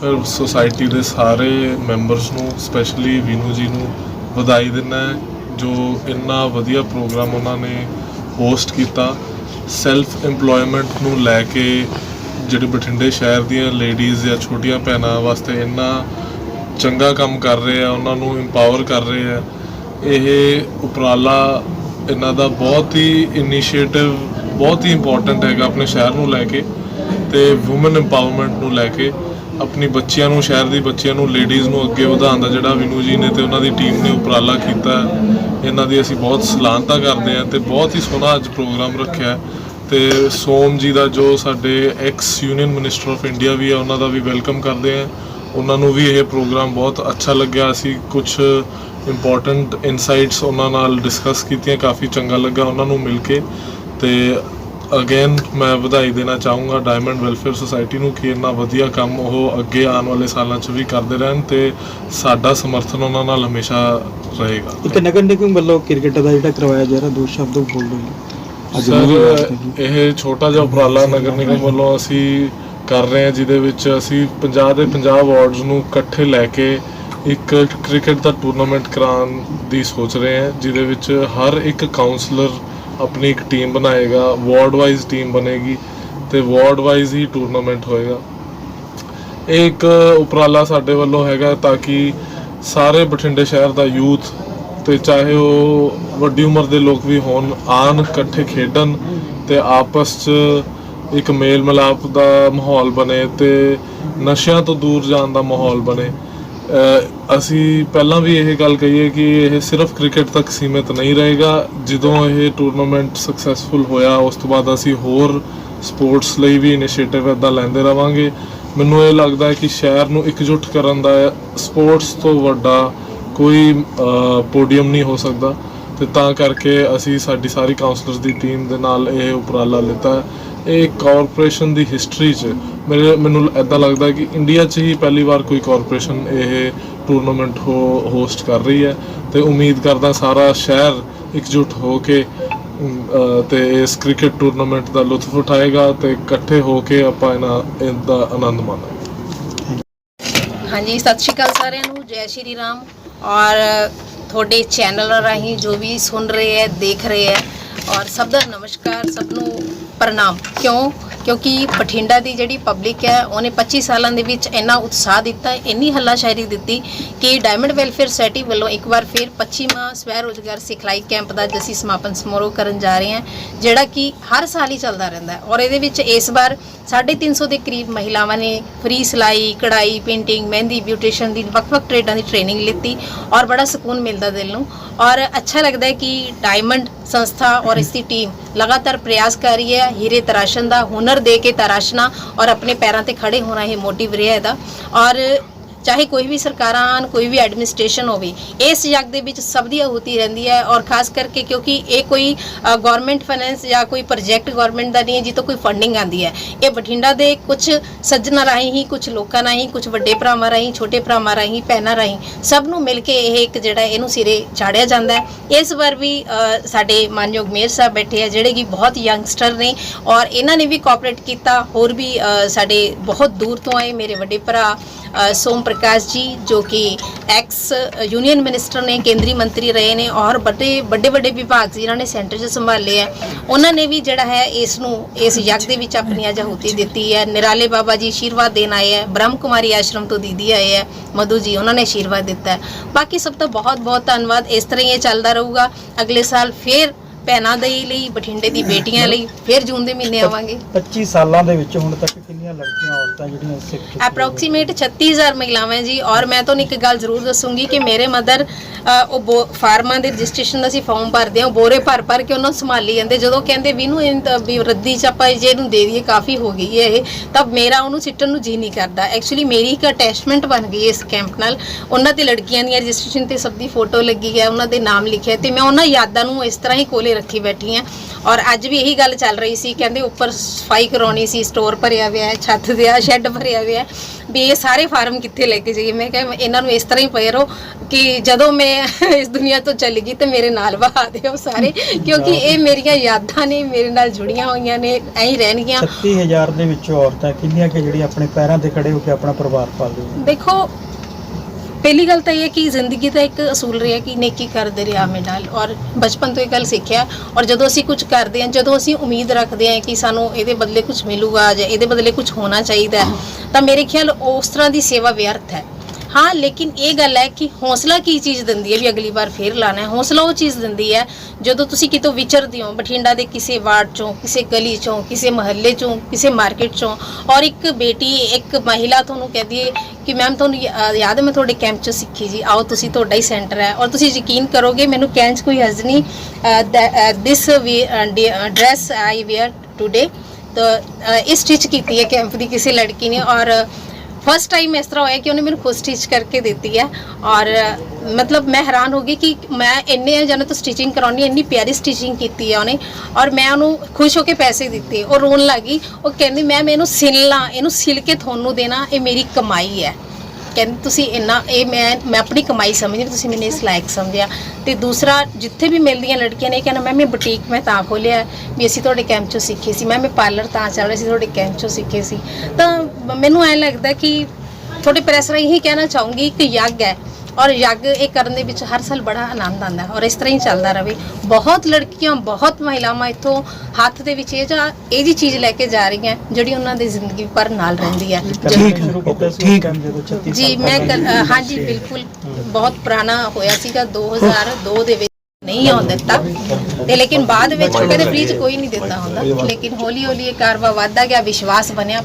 ਫਿਰ ਸੁਸਾਇਟੀ ਦੇ ਸਾਰੇ ਮੈਂਬਰਸ ਨੂੰ ਸਪੈਸ਼ਲੀ ਵੀਨੂ ਜੀ ਨੂੰ ਵਧਾਈ ਦਿੰਦਾ ਜੋ ਇੰਨਾ ਵਧੀਆ ਪ੍ਰੋਗਰਾਮ ਉਹਨਾਂ ਨੇ ਹੋਸਟ ਕੀਤਾ। ਸੈਲਫ ਏਮਪਲੋਇਮੈਂਟ ਨੂੰ ਲੈ ਕੇ ਜਿਹੜੇ ਬਠਿੰਡੇ ਸ਼ਹਿਰ ਦੀਆਂ ਲੇਡੀਜ਼ ਜਾਂ ਛੋਟੀਆਂ ਭੈਣਾਂ ਵਾਸਤੇ ਇੰਨਾ ਚੰਗਾ ਕੰਮ ਕਰ ਰਹੇ ਆ, ਉਹਨਾਂ ਨੂੰ ਇੰਪਾਵਰ ਕਰ ਰਹੇ ਆ, ਇਹ ਉਪਰਾਲਾ ਇਹਨਾਂ ਦਾ ਬਹੁਤ ਹੀ ਇਨੀਸ਼ੀਏਟਿਵ ਬਹੁਤ ਹੀ ਇੰਪੋਰਟੈਂਟ ਹੈਗਾ ਆਪਣੇ ਸ਼ਹਿਰ ਨੂੰ ਲੈ ਕੇ ਤੇ ਔਮਨ ਇੰਪਾਵਰਮੈਂਟ ਨੂੰ ਲੈ ਕੇ। ਆਪਣੀ ਬੱਚਿਆਂ ਨੂੰ, ਸ਼ਹਿਰ ਦੀ ਬੱਚਿਆਂ ਨੂੰ ਲੇਡੀਜ਼ ਨੂੰ ਅੱਗੇ ਵਧਾਉਣ ਦਾ ਜਿਹੜਾ ਵਿਨੂ ਜੀ ਨੇ ਤੇ ਉਹਨਾਂ ਦੀ ਟੀਮ ਨੇ ਉਪਰਾਲਾ ਕੀਤਾ। ਇਹਨਾਂ ਦੀ ਅਸੀਂ ਬਹੁਤ ਸਲਾਹਤਾ ਕਰਦੇ ਹਾਂ ਤੇ ਬਹੁਤ ਹੀ ਸੋਹਣਾ ਅੱਜ ਪ੍ਰੋਗਰਾਮ ਰੱਖਿਆ ਹੈ। ਤੇ ਸੋਮ ਜੀ ਦਾ ਜੋ ਸਾਡੇ ex union minister of India ਵੀ ਹੈ ਉਹਨਾਂ ਦਾ ਵੀ ਵੈਲਕਮ ਕਰਦੇ ਹਾਂ। ਉਹਨਾਂ ਨੂੰ ਵੀ ਇਹ ਪ੍ਰੋਗਰਾਮ ਬਹੁਤ ਅੱਛਾ ਲੱਗਿਆ। ਅਸੀਂ ਕੁਝ ਇੰਪੋਰਟੈਂਟ ਇਨਸਾਈਟਸ ਉਹਨਾਂ ਨਾਲ ਡਿਸਕਸ ਕੀਤੀਆਂ, ਕਾਫੀ ਚੰਗਾ ਲੱਗਾ ਉਹਨਾਂ ਨੂੰ ਮਿਲ ਕੇ। ਤੇ ਅਗੇਨ ਮੈਂ ਵਧਾਈ ਦੇਣਾ ਚਾਹੂੰਗਾ ਡਾਇਮੰਡ ਵੈਲਫੇਅਰ ਸੁਸਾਇਟੀ ਨੂੰ ਕਿ ਇੰਨਾ ਵਧੀਆ ਕੰਮ ਉਹ ਅੱਗੇ ਆਉਣ ਵਾਲੇ ਸਾਲਾਂ 'ਚ ਵੀ ਕਰਦੇ ਰਹਿਣ ਤੇ ਸਾਡਾ ਸਮਰਥਨ ਉਹਨਾਂ ਨਾਲ ਹਮੇਸ਼ਾ ਰਹੇਗਾ ਇੱਕ ਨਗਰ ਨਿਗਮ ਵੱਲੋਂ ਕ੍ਰਿਕਟ ਦਾ ਜਿਹੜਾ ਕਰਵਾਇਆ ਜਾ ਰਿਹਾ ਦੋ ਸ਼ਬਦ ਬੋਲ ਲਓ ਸਰ। ਇਹ ਛੋਟਾ ਜਿਹਾ ਉਪਰਾਲਾ ਨਗਰ ਨਿਗਮ ਵੱਲੋਂ ਅਸੀਂ ਕਰ ਰਹੇ ਹਾਂ ਜਿਹਦੇ ਵਿੱਚ ਅਸੀਂ 50 ਦੇ 50 ਅਵਾਰਡਸ ਨੂੰ ਇਕੱਠੇ ਲੈ ਕੇ ਇੱਕ ਕ੍ਰਿਕਟ ਦਾ ਟੂਰਨਾਮੈਂਟ ਕਰਾਉਣ ਦੀ ਸੋਚ ਰਹੇ ਹਾਂ ਜਿਹਦੇ ਵਿੱਚ ਹਰ ਇੱਕ ਕਾਉਂਸਲਰ ਆਪਣੀ ਇੱਕ ਟੀਮ ਬਣਾਏਗਾ ਵਾਰਡ ਵਾਈਜ਼ ਟੀਮ ਬਣੇਗੀ ਤੇ ਵਾਰਡ ਵਾਈਜ਼ ਹੀ ਟੂਰਨਾਮੈਂਟ ਹੋਏਗਾ। ਇਹ ਇੱਕ ਉਪਰਾਲਾ ਸਾਡੇ ਵੱਲੋਂ ਹੈਗਾ ਤਾਂ ਕਿ ਸਾਰੇ ਬਠਿੰਡੇ ਸ਼ਹਿਰ ਦਾ ਯੂਥ ਤੇ ਚਾਹੇ ਉਹ ਵੱਡੀ ਉਮਰ ਦੇ ਲੋਕ ਵੀ ਹੋਣ ਆਣ ਇਕੱਠੇ ਖੇਡਣ ਤੇ ਆਪਸ 'ਚ ਇੱਕ ਮੇਲ ਮਿਲਾਪ ਦਾ ਮਾਹੌਲ ਬਣੇ ਤੇ ਨਸ਼ਿਆਂ ਤੋਂ ਦੂਰ ਜਾਣ ਦਾ ਮਾਹੌਲ ਬਣੇ। ਅਸੀਂ ਪਹਿਲਾਂ ਵੀ ਇਹ ਗੱਲ ਕਹੀਏ ਕਿ ਇਹ ਸਿਰਫ ਕ੍ਰਿਕਟ ਤੱਕ ਸੀਮਿਤ ਨਹੀਂ ਰਹੇਗਾ। ਜਦੋਂ ਇਹ ਟੂਰਨਾਮੈਂਟ ਸਕਸੈਸਫੁਲ ਹੋਇਆ, ਉਸ ਤੋਂ ਬਾਅਦ ਅਸੀਂ ਹੋਰ ਸਪੋਰਟਸ ਲਈ ਵੀ ਇਨੀਸ਼ੀਏਟਿਵ ਇਦਾਂ ਲੈਂਦੇ ਰਵਾਂਗੇ। ਮੈਨੂੰ ਇਹ ਲੱਗਦਾ ਹੈ ਕਿ ਸ਼ਹਿਰ ਨੂੰ ਇਕਜੁੱਟ ਕਰਨ ਦਾ ਸਪੋਰਟਸ ਤੋਂ ਵੱਡਾ ਕੋਈ ਪੋਡੀਅਮ ਨਹੀਂ ਹੋ ਸਕਦਾ। ਤੇ ਤਾਂ ਕਰਕੇ ਅਸੀਂ ਸਾਡੀ ਸਾਰੀ ਕਾਉਂਸਲਰਸ ਦੀ ਟੀਮ ਦੇ ਨਾਲ ਇਹ ਉਪਰਾਲਾ ਲਿੱਤਾ। ਇਹ ਕਾਰਪੋਰੇਸ਼ਨ ਦੀ ਹਿਸਟਰੀ 'ਚ ਮੇਰੇ ਮੈਨੂੰ ਐਦਾਂ ਲੱਗਦਾ ਕਿ ਇੰਡੀਆ 'ਚ ਹੀ ਪਹਿਲੀ ਵਾਰ ਕੋਈ ਕਾਰਪੋਰੇਸ਼ਨ ਇਹ ਟੂਰਨਾਮੈਂਟ ਹੋ ਹੋਸਟ ਕਰ ਰਹੀ ਹੈ। ਤੇ ਉਮੀਦ ਕਰਦਾ ਸਾਰਾ ਸ਼ਹਿਰ ਇਕਜੁੱਟ ਹੋ ਕੇ ਤੇ ਇਸ ਕ੍ਰਿਕਟ ਟੂਰਨਾਮੈਂਟ ਦਾ ਲੁਤਫ ਉਠਾਏਗਾ ਤੇ ਇਕੱਠੇ ਹੋ ਕੇ ਆਪਾਂ ਇਹਨਾਂ ਇਹਦਾ ਆਨੰਦ ਮਾਣਾਂਗੇ। ਹਾਂਜੀ, ਸਤਿ ਸ਼੍ਰੀ ਅਕਾਲ ਸਾਰਿਆਂ ਨੂੰ। ਜੈ ਸ਼੍ਰੀ ਰਾਮ। ਔਰ ਤੁਹਾਡੇ ਚੈਨਲ ਰਾਹੀਂ ਜੋ ਵੀ ਸੁਣ ਰਹੇ ਹੈ, ਦੇਖ ਰਹੇ ਹੈ ਔਰ ਸਭ ਦਾ ਨਮਸਕਾਰ, ਸਭ ਨੂੰ ਪ੍ਰਣਾਮ। ਕਿਉਂ? ਕਿਉਂਕਿ ਬਠਿੰਡਾ ਦੀ ਜਿਹੜੀ ਪਬਲਿਕ ਹੈ, ਉਹਨੇ 25 ਸਾਲਾਂ ਦੇ ਵਿੱਚ ਇੰਨਾ ਉਤਸ਼ਾਹ ਦਿੱਤਾ, ਇੰਨੀ ਹੱਲਾਸ਼ਾਇਰੀ ਦਿੱਤੀ ਕਿ ਡਾਇਮੰਡ ਵੈਲਫੇਅਰ ਸੋਸਾਇਟੀ ਵੱਲੋਂ ਇੱਕ ਵਾਰ ਫਿਰ 25ਵਾਂ ਸਵੈ ਰੋਜ਼ਗਾਰ ਸਿਖਲਾਈ ਕੈਂਪ ਦਾ ਅੱਜ ਅਸੀਂ ਸਮਾਪਨ ਸਮਾਰੋਹ ਕਰਨ ਜਾ ਰਹੇ ਹਾਂ, ਜਿਹੜਾ ਕਿ ਹਰ ਸਾਲ ਹੀ ਚੱਲਦਾ ਰਹਿੰਦਾ ਹੈ। ਔਰ ਇਹਦੇ ਵਿੱਚ ਇਸ ਵਾਰ 350 ਦੇ ਕਰੀਬ ਮਹਿਲਾਵਾਂ ਨੇ ਫ੍ਰੀ ਸਿਲਾਈ, ਕਢਾਈ ਪੇਂਟਿੰਗ ਮਹਿੰਦੀ ਬਿਊਟੀਸ਼ਨ ਦੀ ਵੱਖ-ਵੱਖ ਟ੍ਰੇਡਾਂ ਦੀ ਟ੍ਰੇਨਿੰਗ ਲਿੱਤੀ ਔਰ ਬੜਾ ਸਕੂਨ ਮਿਲਦਾ ਦਿਲ ਨੂੰ। ਔਰ ਅੱਛਾ ਲੱਗਦਾ ਹੈ ਕਿ ਡਾਇਮੰਡ ਸੰਸਥਾ ਔਰ ਇਸ ਦੀ ਟੀਮ ਲਗਾਤਾਰ ਪ੍ਰਯਾਸ ਕਰ ਰਹੀ ਹੈ। ਹੀਰੇ ਤਰਾਸ਼ਣ ਦਾ ਹੁਨਰ ਦੇ ਕੇ ਤਰਾਸ਼ਣਾ ਔਰ ਆਪਣੇ ਪੈਰਾਂ ਤੇ ਖੜੇ ਹੋਣਾ ਇਹ ਮੋਟਿਵ ਰਿਹਾ ਇਹਦਾ। ਔਰ ਚਾਹੇ ਕੋਈ ਵੀ ਸਰਕਾਰਾਂ ਆਉਣ ਕੋਈ ਵੀ ਐਡਮਿਨਿਸਟ੍ਰੇਸ਼ਨ ਹੋਵੇ ਇਸ ਯੱਗ ਦੇ ਵਿੱਚ ਸਭ ਦੀ ਆਹੂਤੀ ਰਹਿੰਦੀ ਹੈ ਔਰ ਖਾਸ ਕਰਕੇ ਕਿਉਂਕਿ ਇਹ ਕੋਈ ਗਵਰਨਮੈਂਟ ਫਾਈਨੈਂਸ ਜਾਂ ਕੋਈ ਪ੍ਰੋਜੈਕਟ ਗਵਰਨਮੈਂਟ ਦਾ ਨਹੀਂ ਹੈ ਜਿੱਥੋਂ ਕੋਈ ਫੰਡਿੰਗ ਆਂਦੀ ਹੈ। ਇਹ ਬਠਿੰਡਾ ਦੇ ਕੁਝ ਸੱਜਣਾਂ ਰਾਹੀਂ ਹੀ ਕੁਝ ਲੋਕਾਂ ਰਾਹੀਂ ਕੁਝ ਵੱਡੇ ਭਰਾਵਾਂ ਰਾਹੀਂ ਛੋਟੇ ਭਰਾਵਾਂ ਰਾਹੀਂ ਭੈਣਾਂ ਰਾਹੀਂ ਸਭ ਨੂੰ ਮਿਲ ਕੇ ਇਹ ਇੱਕ ਜਿਹੜਾ ਇਹਨੂੰ ਸਿਰੇ ਚਾੜਿਆ ਜਾਂਦਾ ਹੈ। ਇਸ ਵਾਰ ਵੀ ਸਾਡੇ ਮਾਨਯੋਗ ਮੇਅਰ ਸਾਹਿਬ ਬੈਠੇ ਆ ਜਿਹੜੇ ਕਿ ਬਹੁਤ ਯੰਗਸਟਰ ਨੇ ਔਰ ਇਹਨਾਂ ਨੇ ਵੀ ਕੋਆਪਰੇਟ ਕੀਤਾ। ਹੋਰ ਵੀ ਸਾਡੇ ਬਹੁਤ ਦੂਰ ਤੋਂ ਆਏ ਮੇਰੇ ਵੱਡੇ ਭਰਾ ਅ, ਸੋਮ ਪ੍ਰਕਾਸ਼ ਜੀ, ਜੋ ਕਿ ਐਕਸ ਯੂਨੀਅਨ ਮਿਨਿਸਟਰ ਨੇ, ਕੇਂਦਰੀ ਮੰਤਰੀ ਰਹੇ ਨੇ ਔਰ ਵੱਡੇ ਵੱਡੇ ਵੱਡੇ ਵਿਭਾਗ ਜਿਨ੍ਹਾਂ ਨੇ ਸੈਂਟਰ 'ਚ ਸੰਭਾਲੇ ਆ। ਉਹਨਾਂ ਨੇ ਵੀ ਜਿਹੜਾ ਹੈ ਇਸ ਨੂੰ ਇਸ ਯੱਗ ਦੇ ਵਿੱਚ ਆਪਣੀ ਅਜਹੂਤੀ ਦਿੱਤੀ ਹੈ। ਨਿਰਾਲੇ ਬਾਬਾ ਜੀ ਆਸ਼ੀਰਵਾਦ ਦੇਣ ਆਏ ਹੈ ਬ੍ਰਹਮ ਕੁਮਾਰੀ ਆਸ਼ਰਮ ਤੋਂ ਦੀਦੀ ਆਏ ਹੈ ਮਧੂ ਜੀ, ਉਹਨਾਂ ਨੇ ਆਸ਼ੀਰਵਾਦ ਦਿੱਤਾ ਬਾਕੀ ਸਭ ਦਾ ਬਹੁਤ ਬਹੁਤ ਧੰਨਵਾਦ, ਇਸ ਤਰ੍ਹਾਂ ਹੀ ਇਹ ਚੱਲਦਾ ਰਹੂਗਾ। ਅਗਲੇ ਸਾਲ ਫੇਰ ਭੈਣਾਂ ਦੇ ਲਈ ਬਠਿੰਡੇ ਦੀ ਬੇਟੀਆਂ ਲਈ ਫੇਰ ਜੂਨ ਦੇ ਮਹੀਨੇ ਆਵਾਂਗੇ। 25 ਸਾਲਾਂ ਦੇ ਵਿੱਚ ਹੁਣ ਤੱਕ ਕਿੰਨੀਆਂ ਲੜਕੀਆਂ ਔਰਤਾਂ ਜਿਹੜੀਆਂ ਸਿੱਖ ਨੇ? ਅਪਰੋਕਸੀਮੇਟ 36000 ਮਹਿਲਾਵਾਂ ਜੀ ਔਰ ਮੈਂ ਤੁਹਾਨੂੰ ਇੱਕ ਗੱਲ ਜ਼ਰੂਰ ਦੱਸੂੰਗੀ ਕਿ ਮੇਰੇ ਮਦਰ ਉਹ ਫਾਰਮਾਂ ਦੇ ਰਜਿਸਟ੍ਰੇਸ਼ਨ ਦਾ ਅਸੀਂ ਫਾਰਮ ਭਰਦੇ ਉਹ ਬੋਰੇ ਭਰ ਭਰ ਕੇ ਉਹਨਾਂ ਨੂੰ ਸੰਭਾਲੀ ਜਾਂਦੇ। ਜਦੋਂ ਕਹਿੰਦੇ ਵੀ ਤਾਂ ਵੀ ਰੱਦੀ ਚ ਆਪਾਂ ਜੇ ਇਹਨੂੰ ਦੇ ਦਈਏ ਕਾਫੀ ਹੋ ਗਈ ਹੈ ਇਹ ਤਾਂ ਮੇਰਾ ਉਹਨੂੰ ਸਿੱਟਣ ਨੂੰ ਜੀ ਨਹੀਂ ਕਰਦਾ। ਐਕਚੁਅਲੀ ਮੇਰੀ ਇੱਕ ਅਟੈਚਮੈਂਟ ਬਣ ਗਈ ਹੈ ਇਸ ਕੈਂਪ ਨਾਲ। ਉਹਨਾਂ ਤੇ ਲੜਕੀਆਂ ਦੀਆਂ ਰਜਿਸਟ੍ਰੇਸ਼ਨ ਤੇ ਸਭ ਦੀ ਫੋਟੋ ਲੱਗੀ ਹੈ ਉਹਨਾਂ ਦੇ ਨਾਮ ਲਿਖਿਆ ਤੇ ਮੈਂ ਉਹਨਾਂ ਯਾਦਾਂ ਨੂੰ ਇਸ ਤਰ੍ਹਾਂ ਹੀ ਕੋਲੇ ਰੱਖੀ ਬੈਠੀ ਹਾਂ ਔਰ ਅੱਜ ਵੀ ਇਹੀ ਗੱਲ ਚੱਲ ਰਹੀ ਸੀ ਕਹਿੰਦੇ ਉੱਪਰ ਸਫ਼ਾਈ ਕਰਾਉਣੀ ਸੀ ਸਟੋਰ ਭਰਿਆ ਹੋਇਆ ਹੈ ਛੱਤ ਦੇ ਆ ਸ਼ੈੱਡ ਭਰਿਆ ਹੋਇਆ ਹੈ। ਵੀ ਇਹ ਸਾਰੇ ਫਾਰਮ ਕਿੱਥੇ ਲੈ ਕੇ ਜਾਈਏ? ਮੈਂ ਕਿਹਾ ਇਹਨਾਂ ਨੂੰ ਇਸ ਤਰ੍ਹਾਂ ਹੀ ਪਏ ਰਹੋ ਕਿ ਜਦੋਂ ਮੈਂ ਇਸ ਦੁਨੀਆ ਤੋਂ ਚਲੀ ਗਈ ਤੇ ਮੇਰੇ ਨਾਲ ਵਹਾ ਦਿਓ ਸਾਰੇ ਕਿਉਂਕਿ ਇਹ ਮੇਰੀਆਂ ਯਾਦਾਂ ਨੇ ਮੇਰੇ ਨਾਲ ਜੁੜੀਆਂ ਹੋਈਆਂ ਨੇ ਐਂ ਹੀ ਰਹਿਣਗੀਆਂ। 36000 ਦੇ ਵਿੱਚੋਂ ਔਰਤਾਂ ਕਿੰਨੀਆਂ ਕਿ ਜਿਹੜੀਆਂ ਆਪਣੇ ਪੈਰਾਂ ਤੇ ਖੜੇ ਹੋ ਕੇ ਆਪਣਾ ਪਰਿਵਾਰ ਪਾਲਦੇ ਨੇ? ਦੇਖੋ ਪਹਿਲੀ ਗੱਲ ਤਾਂ ਇਹ ਹੈ ਕਿ ਜ਼ਿੰਦਗੀ ਦਾ ਇੱਕ ਅਸੂਲ ਰਿਹਾ ਕਿ ਨੇਕੀ ਕਰਦੇ ਰਿਹਾ ਮੇ ਡਾਲ ਔਰ ਬਚਪਨ ਤੋਂ ਇਹ ਗੱਲ ਸਿੱਖਿਆ। ਔਰ ਜਦੋਂ ਅਸੀਂ ਕੁਝ ਕਰਦੇ ਹਾਂ, ਜਦੋਂ ਅਸੀਂ ਉਮੀਦ ਰੱਖਦੇ ਹਾਂ ਕਿ ਸਾਨੂੰ ਇਹਦੇ ਬਦਲੇ ਕੁਝ ਮਿਲੂਗਾ ਜਾਂ ਇਹਦੇ ਬਦਲੇ ਕੁਝ ਹੋਣਾ ਚਾਹੀਦਾ ਤਾਂ ਮੇਰੇ ਖਿਆਲ ਉਸ ਤਰ੍ਹਾਂ ਦੀ ਸੇਵਾ ਵਿਅਰਥ ਹੈ। ਹਾਂ, ਲੇਕਿਨ ਇਹ ਗੱਲ ਹੈ ਕਿ ਹੌਸਲਾ ਕੀ ਚੀਜ਼ ਦਿੰਦੀ ਹੈ ਵੀ ਅਗਲੀ ਵਾਰ ਫੇਰ ਲਾਣਾ ਹੈ? ਹੌਸਲਾ ਉਹ ਚੀਜ਼ ਦਿੰਦੀ ਹੈ ਜਦੋਂ ਤੁਸੀਂ ਕਿਤੋਂ ਵਿਚਰਦੇ ਹੋ, ਬਠਿੰਡਾ ਦੇ ਕਿਸੇ ਵਾਰਡ ਚੋਂ, ਕਿਸੇ ਗਲੀ ਚੋਂ, ਕਿਸੇ ਮਹੱਲੇ ਚੋਂ, ਕਿਸੇ ਮਾਰਕੀਟ ਚੋਂ ਔਰ ਇੱਕ ਬੇਟੀ, ਇੱਕ ਮਹਿਲਾ ਤੁਹਾਨੂੰ ਕਹਦੀ ਹੈ ਕਿ ਮੈਮ, ਤੁਹਾਨੂੰ ਯਾ- ਯਾਦ ਹੈ ਮੈਂ ਤੁਹਾਡੇ ਕੈਂਪ 'ਚੋਂ ਸਿੱਖੀ ਜੀ, ਆਓ ਤੁਸੀਂ ਤੁਹਾਡਾ ਹੀ ਸੈਂਟਰ ਹੈ ਔਰ ਤੁਸੀਂ ਯਕੀਨ ਕਰੋਗੇ ਮੈਨੂੰ ਕੈਂਪ 'ਚ ਕੋਈ ਹਰਜ ਨਹੀਂ this dress I wear today ਤਾਂ ਇਹ ਸਟਿਚ ਕੀਤੀ ਹੈ ਕੈਂਪ ਦੀ ਕਿਸੇ ਲੜਕੀ ਨੇ ਔਰ ਫਸਟ ਟਾਈਮ ਇਸ ਤਰ੍ਹਾਂ ਹੋਇਆ ਕਿ ਉਹਨੇ ਮੈਨੂੰ ਖੁਦ ਸਟਿਚ ਕਰਕੇ ਦਿੱਤੀ ਹੈ ਔਰ, ਮਤਲਬ ਮੈਂ ਹੈਰਾਨ ਹੋ ਗਈ ਕਿ ਮੈਂ ਇੰਨੇ ਜਨਾਂ ਤੋਂ ਸਟਿਚਿੰਗ ਕਰਾਉਣੀ ਇੰਨੀ ਪਿਆਰੀ ਸਟਿਚਿੰਗ ਕੀਤੀ ਹੈ ਉਹਨੇ ਔਰ ਮੈਂ ਉਹਨੂੰ ਖੁਸ਼ ਹੋ ਕੇ ਪੈਸੇ ਦਿੱਤੇ, ਉਹ ਰੋਣ ਲੱਗੀ ਉਹ ਕਹਿੰਦੀ ਮੈਮ ਇਹਨੂੰ ਸਿਲਣਾ ਇਹਨੂੰ ਸਿਲ ਕੇ ਤੁਹਾਨੂੰ ਦੇਣਾ, ਇਹ ਮੇਰੀ ਕਮਾਈ ਹੈ। ਕਹਿੰਦੇ ਤੁਸੀਂ ਇੰਨਾ, ਇਹ ਮੈਂ ਮੈਂ ਆਪਣੀ ਕਮਾਈ ਸਮਝਦੀ ਤੁਸੀਂ ਮੈਨੂੰ ਇਸ ਲਾਇਕ ਸਮਝਿਆ। ਤੇ ਦੂਸਰਾ, ਜਿੱਥੇ ਵੀ ਮਿਲਦੀਆਂ ਲੜਕੀਆਂ ਨੇ, ਇਹ ਕਹਿਣਾ ਮੈਂ ਮੈਂ ਬੁਟੀਕ ਮੈਂ ਤਾਂ ਖੋਲਿਆ ਵੀ ਅਸੀਂ ਤੁਹਾਡੇ ਕੈਂਪ ਚੋਂ ਸਿੱਖੇ ਸੀ। ਮੈਂ ਮੈਂ ਪਾਰਲਰ ਤਾਂ ਚੱਲ ਰਿਹਾ ਸੀ, ਤੁਹਾਡੇ ਕੈਂਪ ਚੋਂ ਸਿੱਖੇ ਸੀ। ਤਾਂ ਮੈਨੂੰ ਐਂ ਲੱਗਦਾ ਕਿ ਤੁਹਾਡੇ ਪ੍ਰੈਸ ਰਾਹੀਂ ਹੀ ਕਹਿਣਾ ਚਾਹੂੰਗੀ ਕਿ ਯੱਗ ਹੈ। ਔਰ ਯੱਗ ਇਹ ਕਰਨ ਦੇ ਵਿੱਚ ਹਰ ਸਾਲ ਬੜਾ ਆਨੰਦ ਆਉਂਦਾ ਹੈ। ਔਰ ਇਸ ਤਰ੍ਹਾਂ ਹੀ ਚੱਲਦਾ ਰਵੇ ਬਹੁਤ ਲੜਕੀਆਂ ਬਹੁਤ ਮਹਿਲਾਵਾਂ ਇੱਥੋਂ ਹੱਥ ਦੇ ਵਿੱਚ ਇਹ ਜਾਂ ਇਹ ਜੀ ਚੀਜ਼ ਲੈ ਕੇ ਜਾ ਰਹੀਆਂ ਜਿਹੜੀ ਉਹਨਾਂ ਦੀ ਜ਼ਿੰਦਗੀ ਭਰ ਨਾਲ ਰਹਿੰਦੀ ਹੈ। ਠੀਕ ਸ਼ੁਰੂ ਕੀਤਾ ਸੀ ਠੀਕ। ਜਦੋਂ 36 ਜੀ ਸਾਲ ਮੈਂ ਹਾਂਜੀ ਬਿਲਕੁਲ। ਬਹੁਤ ਪੁਰਾਣਾ ਹੋਇਆ ਸੀਗਾ 2002 ਦੇ ਵਿੱਚ ਨਹੀਂ ਆਉਣ ਦਿੱਤਾ। ਤੇ ਲੇਕਿਨ ਬਾਅਦ ਵਿੱਚ ਕਹਿੰਦੇ ਫ੍ਰੀ ਚ ਕੋਈ ਨਹੀਂ ਦਿੰਦਾ ਹੁੰਦਾ। ਲੇਕਿਨ ਹੌਲੀ ਹੌਲੀ ਇਹ ਕਾਰਵਾ ਵੱਧਦਾ ਗਿਆ ਵਿਸ਼ਵਾਸ ਬਣਿਆ।